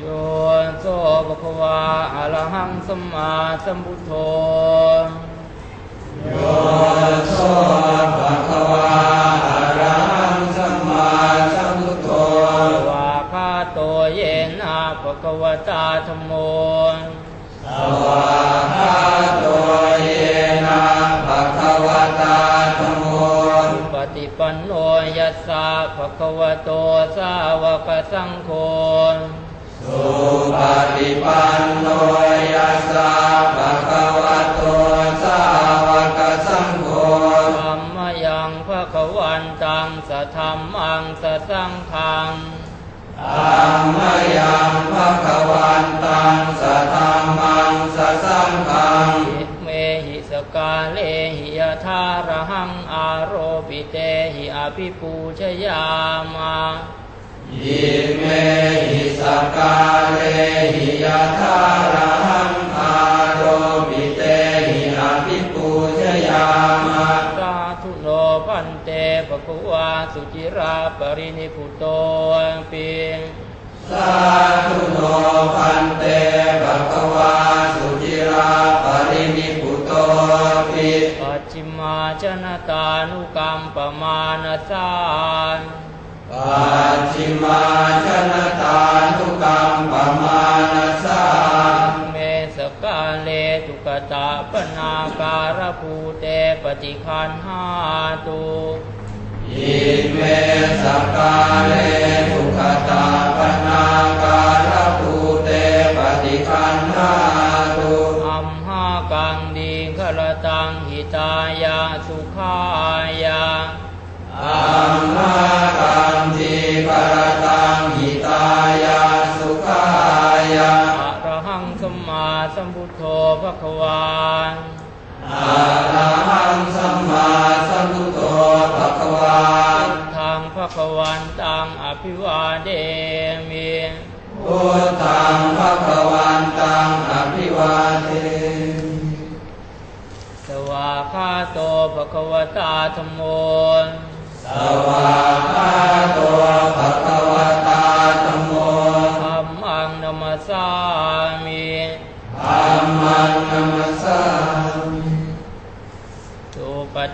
โยโสภควาอะระหังสัมมาสัมพุทโธโยโสภะคะวาอะระหังสัมมาสัมพุทโธวาคาโตเยนะภะคะวตาธรรมโมสวากขาโตเยนะภะคะวะตาธัมโมปฏิปันโนยัสสะภะคะวะโตสาวกสังโฆ สุปฏิปันโนยัสสะภะคะวะโตสาวกสังโฆธัมมยังภะคะวันตังสะธัมมังสะสังฆังธัมมยังภะคะวันตังสัทธัมมังสัสสังฆังอิเมหิสกาเลหิยทาระหังอาโรปิเตหิอภิปูชยามา ยิเมหิสกกาเลหิยะทาระหังอาโรปิเตหิอภิปูชยามะสาธุโนพันเตปะกุวาสุจิราปรินิพุโตปิสาธุโนพันเตภะคะวาสุจิราปรินิพุโตปิปัจจิมาชนะตานุกรรมปมาณสานปั จฉิมาชนตานุกรรมปมาณสาเมสกาเลตุกตาปนาการภูเตปฏิคันหาตุอิเมสกกาเลทุกขตาปนาการภูเตปฏิคันหา ควานอะระหังสัมมาสัมพุทโธภะคะวาทางภควันตังอภิวาเดมิพุทธังภะคะวันตังอภิวาเทสวาคาโตภควตาธรรมโมสวากขาโตภะคะวะตาธัมโมธรรมังนัมสสา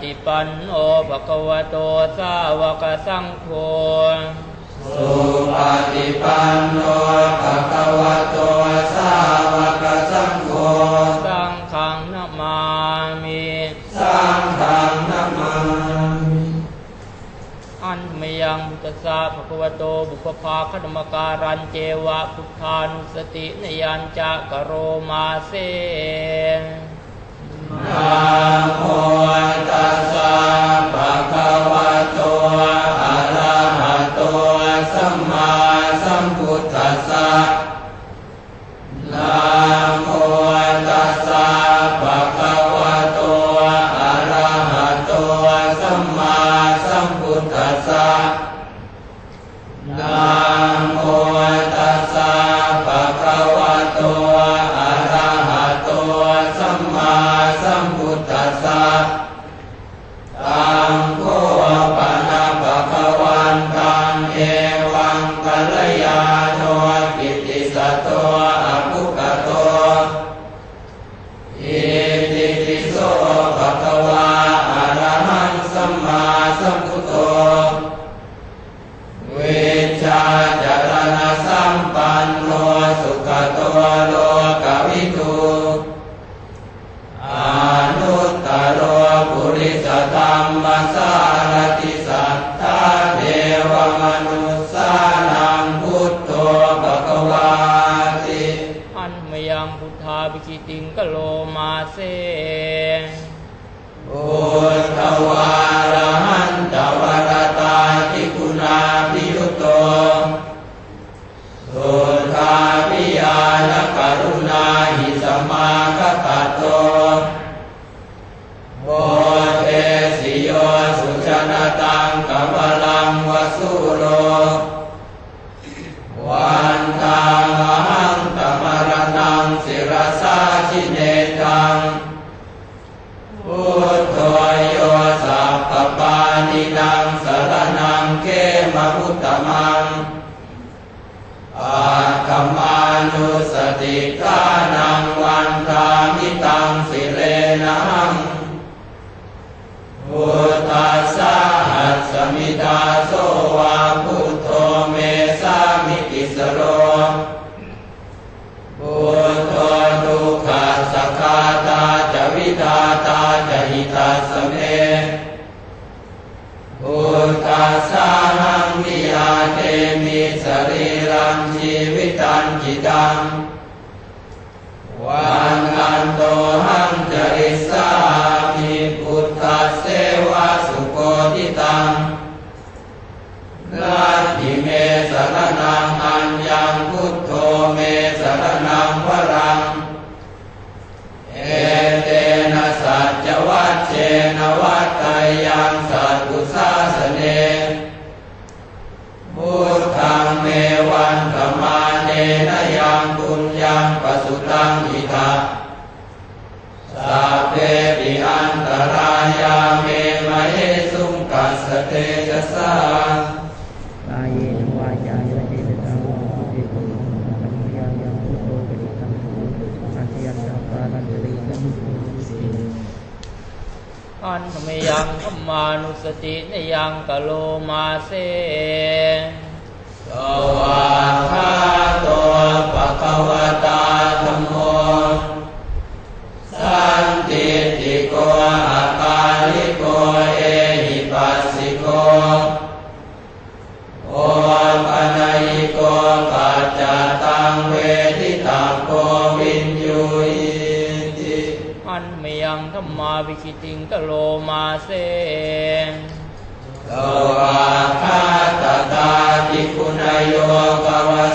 ฏิปันโนภควโตสาวกสังโฆสุปฏิปันโนภะคะวะโตสาวกสังโฆสังฆังนามามิสังฆังนมามิอันมยังพุทธสสะภควโตบุพภาคณมการันเจวะพุทธานุสตินยัญจะกโรมาเสะโมตัสสะภะคะวะโต อิ นังพุทธัสะหัสมิตาโสวาพุทโธเมสามิติสโรพุทโธทุกขสคาตาจวิตาตาจหิตาสเมพุทธัสะหังมิยาเตมิสรีรังชีวิตังจิตัง อันเมยังธรรมานุสตินยังกโลมาเสสวาคาตัวปะกวตาธรรมโมสันติติโกอาการิโกเอหิปัสสิโก วิคิติงกโลมาเสโลวาคาตตาติคุณโยกวส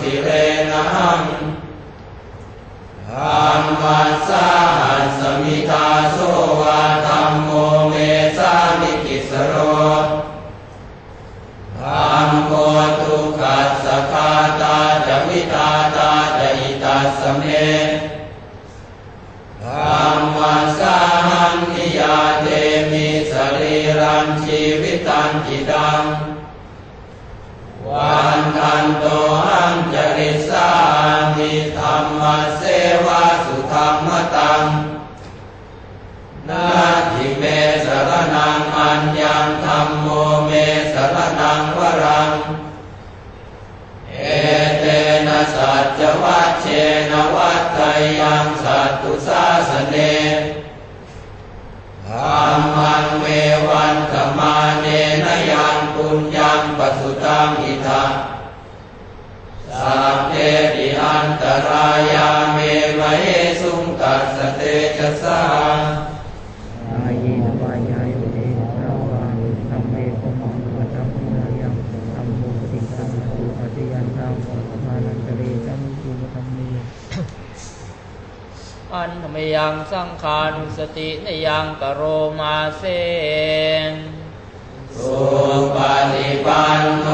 สิเร นังวรัง เอเตนะสัจวัตเชนวัตไทยังสัตตุสาสเนธรรมังเมวันธรรมาเนนยังปุญญังปสุตังอิทาสัพเพติอันตรายาเมมะเอสุงกัสเตจสา อันธมยังสังขานุสตินยังกโรมาเสนสุปฏิปันโน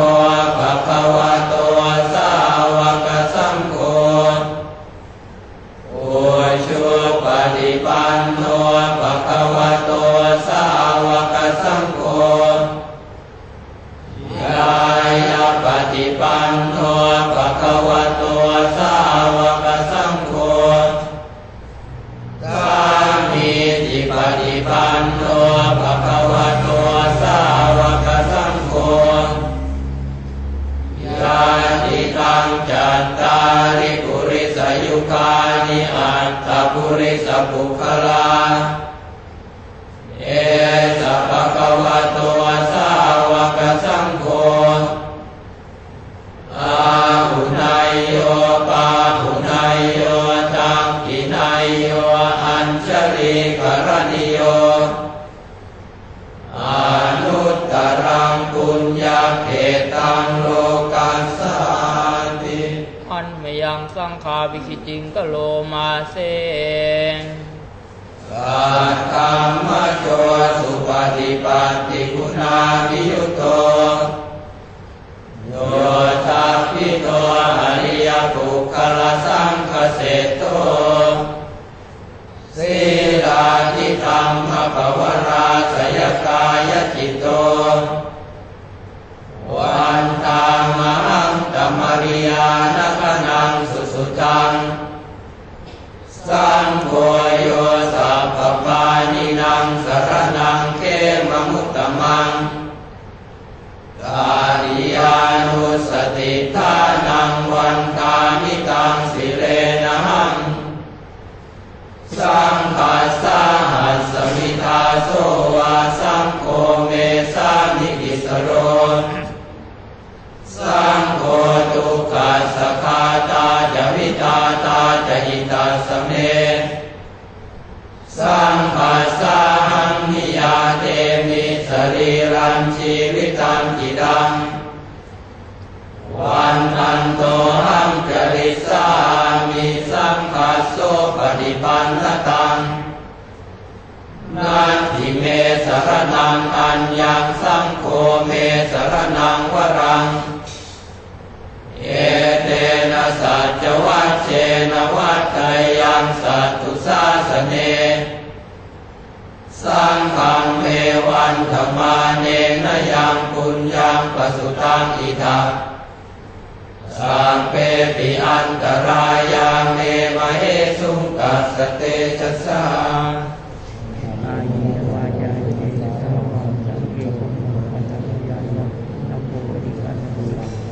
ภะคะวะโตสา บุคลา งกโลมาเสัทธรรมโจสุปฏิปันติคุณาวิยุตโตโยทัพพิโตอริยปุคลสังคเสโตสีลาทิธรรมปวราสยกายจิตโต วันตามหังตมริยานคนังสุสุตัง สังโฆโยสัพพปานินังสระ ฏิปันนตังนาทิเมสรนังอัญญังสังโฆเมสรนังวรัง เอเตนะสัจวัชเชนวัตไตยังสัตตุสาสเน สังฆังเมวันธรรมาเนนยังปุญญังปสุตังอิทั สังเปปิอันตรายาเมมเหสุงกัสสเตชะสาอายีวายาเยสาวาสังเกตมปัญญายานัมโมติกันตุ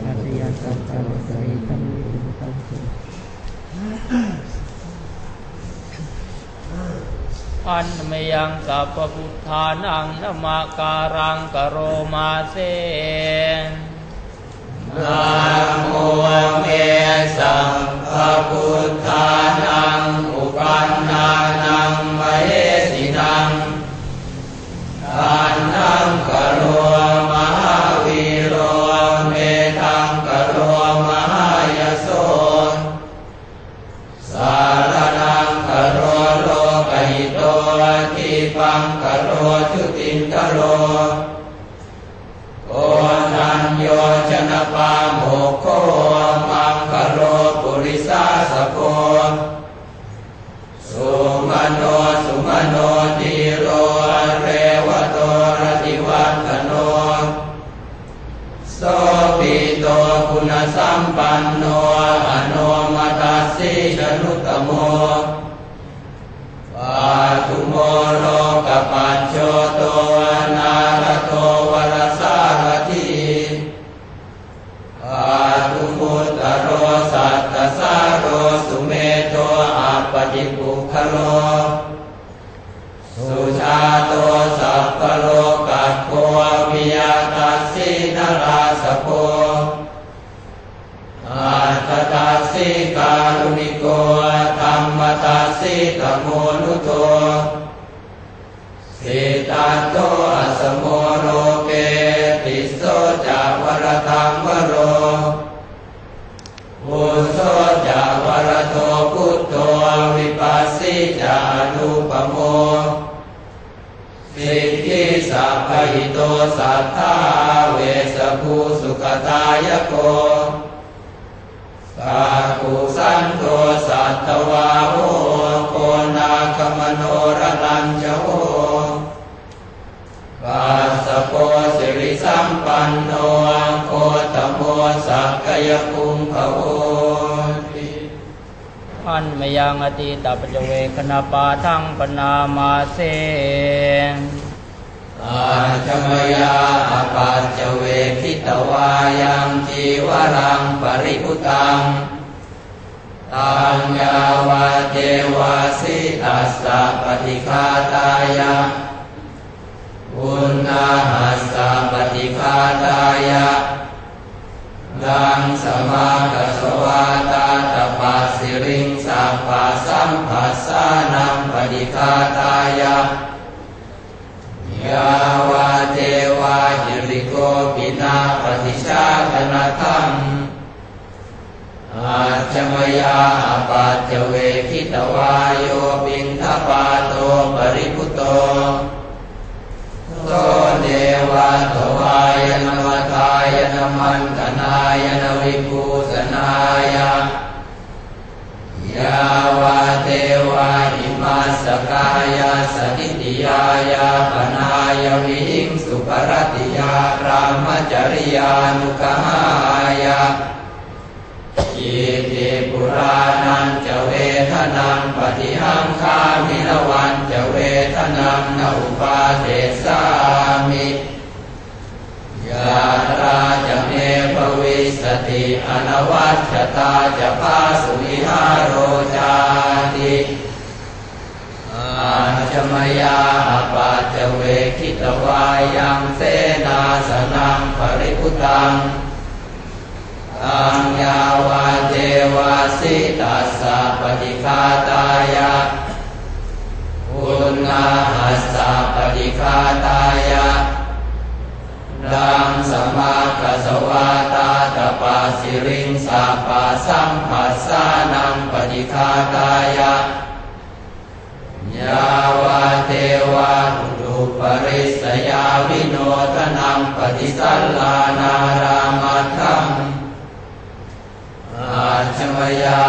อาสยาสัพพะสริตัมมิตุตัมสุอันมยังสัพพพุทธานังนมาการังกโรมาเซ นะโมเมสัมภะพุทธานังอุปันนานังมเหสินังทานังกโรมหาวีโรเมทังกโรมหายโสสารนังกโรโลกหิโตทิปังกโรทุตินกโรโอนัญโย ชนะปา ปาทุมุตตโรสัตตสาโรสุเมโตอาปจิปุคโลสุชาโตสัพพโลกัสโควิยาตัสสินาราสโพอาตตาสิการุณิโกธรรมตาสิตโม พหิโตสัทธาเวสภูสุขตายโกสาธุสันโตสัตตวาโหโกนาคมโนรตัญจโหปัสสะโพสิริสัมปันโนโคตโมสักกยภูมิภโวติอันมยังอติตปัจเจเวคณปาทังปนามาเซ อาจมยาอปัจจเวคิตวายังจีวรังปริพุตังตัญญาวาเทวาสิตัสสะปฏิฆาตายะอุณนาหัสสะปฏิฆาตายะดังสมากัสวาตาตปัสสิริงสัพพสัมปัสสานังปฏิฆาตายะ ยาวาเทวาหิริโกปินาปฏิชาตนาธรรมอาจมยาปัจเจเวคิตวายโยปินทปาโตปริพุโตโตเดวะตวายนมทายนมันตนายนวิภูสนายยาวาเทวาหิมาสกายาสติติยายาปนา ยวิหิงสุปรติยารามจริยานุกหายาอิติปุรานันจะเวทนังปฏิหังคามินวันจะเวทนังนอุปาเทสามิยาตราจะเมภวิสติอนวัชตาจะพาสุ วายังเสนาสนังปริพุตังอังยาวาเทวาสิตัสสะปฏิฆาตายะอุณนาหัสสะปฏิฆาตายะดังสมาคัสวาตาตปาสิริงสาปาสัมผัสสานังปฏิคาตายะยาวาเทวาหุ ตุปริสยาวิโนทนังปฏิสัลลานารามัตังอาชมยา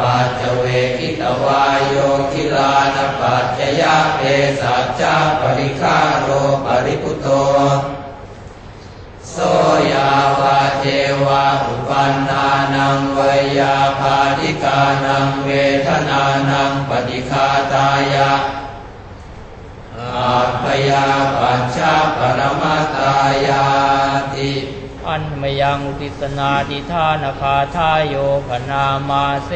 ปัจเจเวคิตวายโยคิลานปัจจยาเปสัจจาปริคาโรปริพุโตโสยาวาเทวาอุปันนานังเวยาภาธิกานังเวทนานังปฏิคาตายะ อาพยาปัญชาปรมาตายาติอันมยังอุติสนาติธานาคาทายโยพนามาเส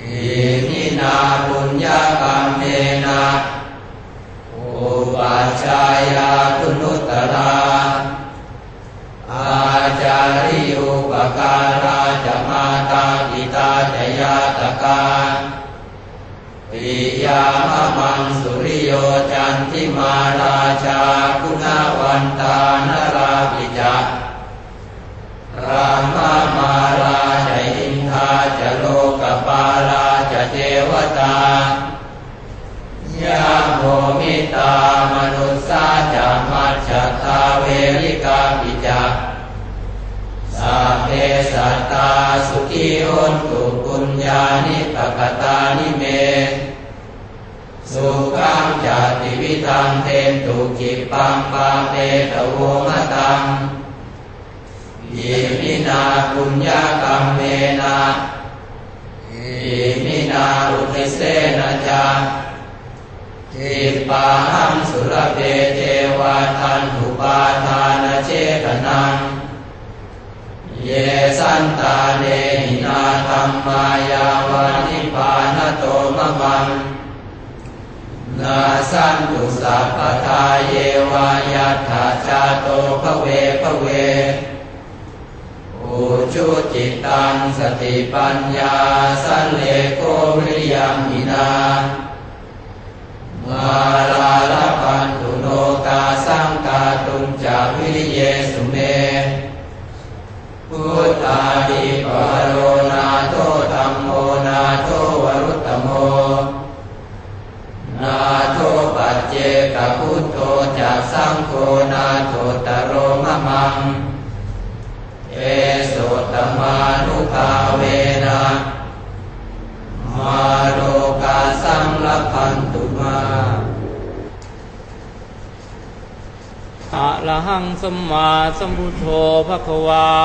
อินินาบุญญากรรมเมนะอุปัชฌายาคุณุตราอาจาริยุปการาจะมาตาปิตาจยาตกา ปิยามะมังสุริโยจันทิมาราชาคุณวันตานราปิจารามามาราจอินทาจะโลกปาราจะเทวตายาโมมิตามนุสสาจะมัจจตาเวริกาปิจาสัพเพสัตตาสุขีอนตุปุญญานิปกตานิเม สุขังจติวิทังเทนตุกิปังปาเตตะโวมะตังอิมินาปุญญากรรมเมนะอิมินาอุทิเสนะจาทิปาหังสุรเปเทวาทันหุปาทานเจตนังเยสันตาเนหินาธรรมายาวานิพานโตมะมัง นาสันตุสัพพทาเยวายัตถาจาโตภเวภเวอุชุจิตตังสติปัญญาสันเลโกวิริยมหินามาลาลพันตุโนกาสังกาตุงจาวิริเยสุเมพุทธาดิปโรนาโทธรรมโมนาโทวรุตตโม นาโทปัจเจกพุทโธจากสังโฆนาโทตโรมะมัง เอโสตมานุภาเวนะมาโลกาสังลพันตุมาอะระหังสัมมาสัมพุทโธภควา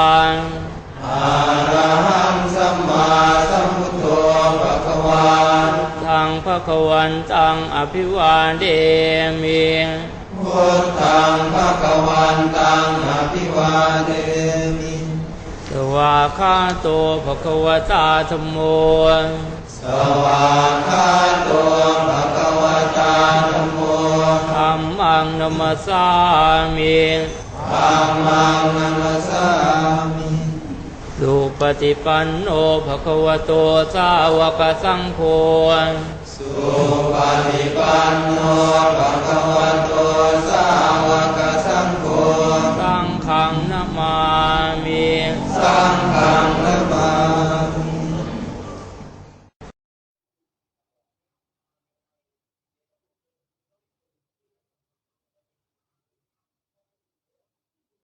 อะระหังสัมมาสัมพุทโธภะคะวา ทางภควันตังอภิวาเดมิพุทธังภะคะวันตังอภิวาเทมิสวาคาโตภควตาธรรมโมสวากขาโตภะคะวตาธัมโมธรรมังนมัสสามิธัมมังนัมสสามิสุ ปฏิปันโนภควโตสาวกสังโฆสุปฏิปันโนภะคะวะโตสาวก